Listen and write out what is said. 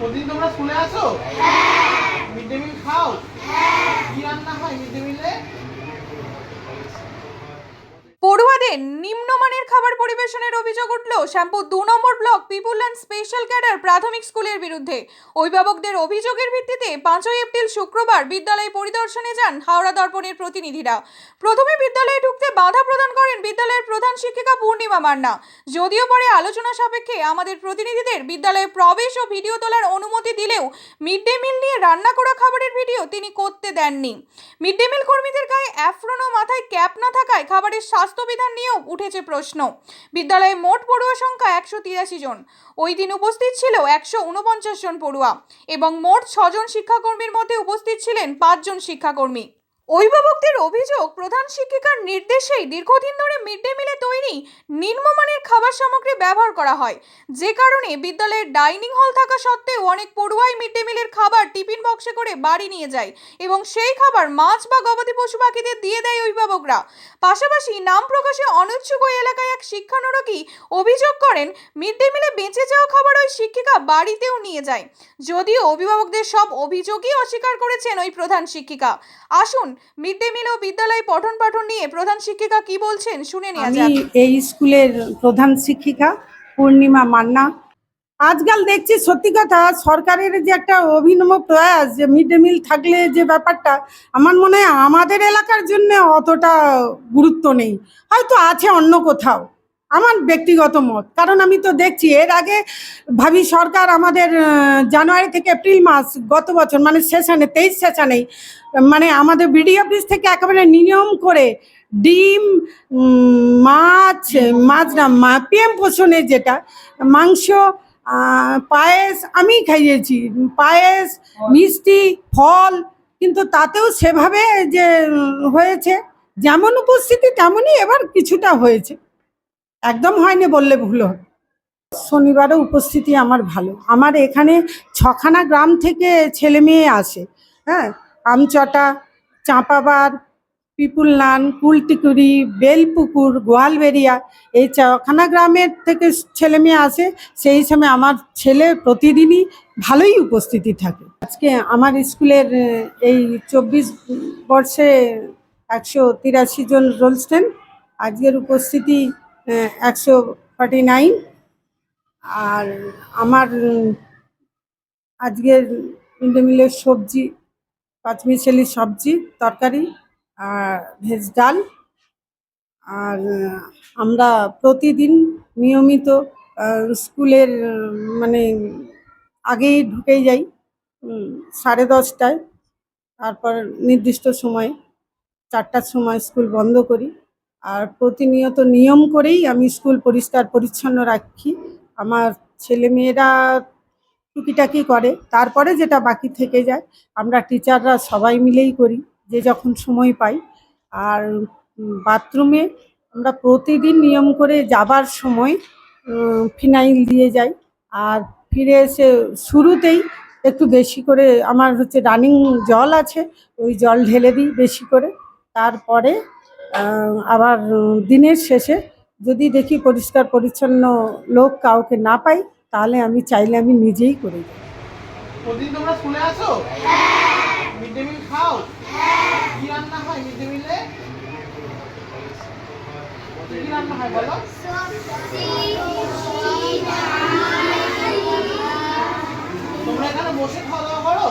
প্রতিদিন তোমরা স্কুলে আসো? মিড ডে মিল খাও? কি রান্না হয় মিড ডে মিলে? পড়ুয়াদের নিম্নমানের খাবার পরিবেশনের অভিযোগ উঠল শ্যামপুর দু নম্বর block Pipul and special cadre প্রাথমিক স্কুলের বিরুদ্ধে। অভিভাবকদের অভিযোগের ভিত্তিতে পাঁচই এপ্রিল শুক্রবার বিদ্যালয় পরিদর্শনে যান হাওড়া দর্পণের প্রতিনিধিরা। প্রথমে বিদ্যালয়ে ঢুকতে বাধা প্রদান বিদ্যালয়ের প্রধান শিক্ষিকা পূর্ণিমা মান্না। যদিও পরে আলোচনা সাপেক্ষে আমাদের প্রতিনিধিদের বিদ্যালয়ে প্রবেশ ও ভিডিও তোলার অনুমতি দিলেও মিড ডে মিল নিয়ে রান্না করা খাবারের ভিডিও তিনি করতে দেননি। মিড ডে মিল কর্মীদের গায়ে অ্যাফ্রন ও মাথায় ক্যাপ না থাকায় খাবারের স্বাস্থ্যবিধান নিয়েও উঠেছে প্রশ্ন। বিদ্যালয়ে মোট পড়ুয়া সংখ্যা একশো তিরাশি জন। ওই দিন উপস্থিত ছিল একশো উনপঞ্চাশ জন পড়ুয়া এবং মোট ছজন শিক্ষাকর্মীর মধ্যে উপস্থিত ছিলেন পাঁচজন শিক্ষাকর্মী। অভিভাবকদের অভিযোগ, প্রধান শিক্ষিকার নির্দেশেই দীর্ঘদিন ধরে মিড ডে মিলে তৈরি নিম্নমানের খাবার সামগ্রী ব্যবহার করা হয়। যে কারণে বিদ্যালয়ের ডাইনিং হল থাকা সত্ত্বেও অনেক পড়ুয়াই মিড ডে মিলের খাবার টিফিন বক্সে করে বাড়ি নিয়ে যায় এবং সেই খাবার মাছ বা গবাদি পশু পাখিদের দিয়ে দেয় অভিভাবকরা। পাশাপাশি নাম প্রকাশে অনিচ্ছুক ওই এলাকায় এক শিক্ষানুরোগী অভিযোগ করেন, মিড ডে মিলে বেঁচে যাওয়া খাবার ওই শিক্ষিকা বাড়িতেও নিয়ে যায়। যদিও অভিভাবকদের সব অভিযোগই অস্বীকার করেছেন ওই প্রধান শিক্ষিকা। আসুন মিড ডে মিল ও বিদ্যালয় পঠন পাঠন নিয়ে প্রধান শিক্ষিকা কি বলছেন শুনে নেওয়া আমি যাক। এই স্কুলের প্রধান শিক্ষিকা পূর্ণিমা মান্না। আজকাল দেখছি সত্যি কথা সরকারের যে একটা অভিনব প্রয়াস যে মিড ডে মিল থাকলে যে ব্যাপারটা আমার মনে হয় আমাদের এলাকার জন্য অতটা গুরুত্ব নেই। হয়তো আছে অন্য কোথাও। আমার ব্যক্তিগত মত। কারণ আমি তো দেখছি এর আগে ভাবি সরকার আমাদের জানুয়ারি থেকে এপ্রিল মাস গত বছর মানে সেশনে তেইশ সেশনেই মানে আমাদের বিডি অফিস থেকে একেবারে নিয়ম করে ডিম মাছ মাছ না পিএম পোষণের যেটা মাংস পায়েস আমি খাইয়েছি পায়েস মিষ্টি ফল কিন্তু তাতেও সেভাবে যে হয়েছে যেমন উপস্থিতি তেমনই এবার কিছুটা হয়েছে। একদম হয়নি বললে ভুল হবে। শনিবারও উপস্থিতি আমার ভালো। আমার এখানে ছখানা গ্রাম থেকে ছেলে মেয়ে আসে হ্যাঁ? আমচটা, চাঁপাবার, পিপুলনান, কুলটিকুড়ি, বেলপুকুর গোয়ালবেরিয়া এই ছখানা গ্রামের থেকে ছেলে মেয়ে আসে, সেই হিসাবে আমার ছেলে প্রতিদিনই ভালোই উপস্থিতি থাকে। আজকে আমার স্কুলের এই চব্বিশ বর্ষে একশো তিরাশি জন রোল স্টুডেন্ট আজকের উপস্থিতি একশো নাইন। আর আমার আজকের মিলের সবজি, পাঁচমিশালি সবজি, তরকারি আর ভেজ ডাল। আর আমরা প্রতিদিন নিয়মিত স্কুলের মানে আগেই ঢুকেই যাই সাড়ে দশটায়। তারপর নির্দিষ্ট সময়ে, চারটার সময় স্কুল বন্ধ করি। আর প্রতিনিয়ত নিয়ম করেই আমি স্কুল পরিষ্কার পরিচ্ছন্ন রাখি। আমার ছেলে মেয়েরা টুকিটাকি করে, তারপরে যেটা বাকি থেকে যায়, আমরা টিচাররা সবাই মিলেই করি, যে যখন সময় পাই। আর বাথরুমে আমরা প্রতিদিন নিয়ম করে যাবার সময় ফিনাইল দিয়ে যাই। আর ফিরে এসে শুরুতেই একটু বেশি করে আমার হচ্ছে রানিং জল আছে, ওই জল ঢেলে দিই বেশি করে। তারপরে আবার দিনের শেষে যদি দেখি পরিষ্কার, পরিচ্ছন্ন লোক কাউকে না পাই, তাহলে আমি চাইলে আমি নিজেই করে তোমরা এখানে বসে খাওয়া দাওয়া করো?